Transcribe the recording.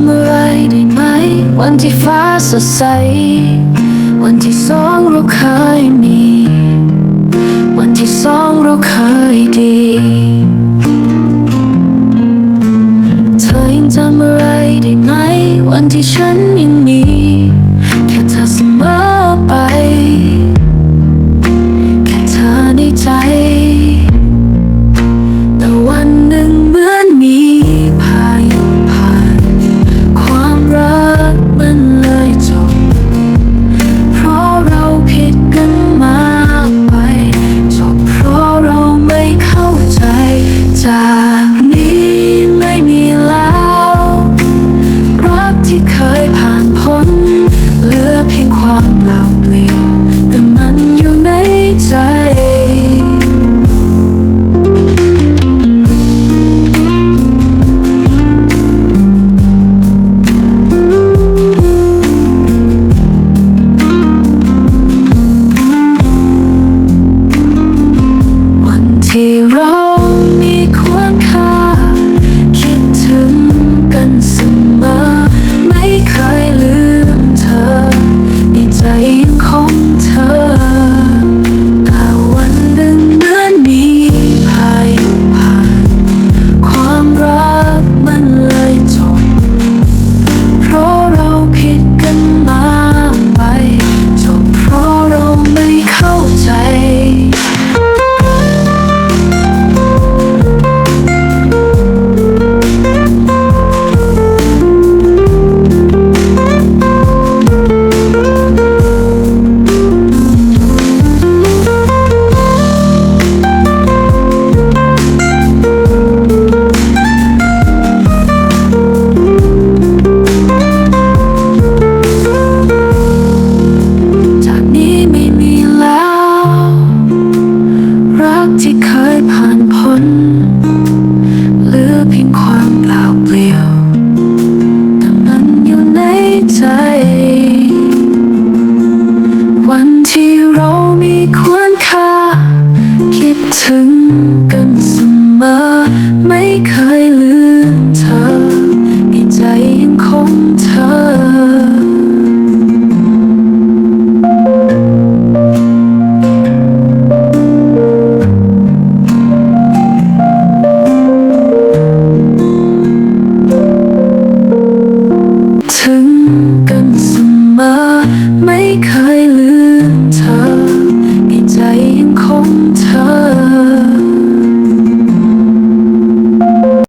ำอะไรได้ไหม วันที่ฟ้าสดใส วันที่สองเราเคยมี วันที่สองเราเคยดี เธอยังจำอะไรได้ไหม วันที่ฉันยังมี ถึงกันเสมอ 空疼。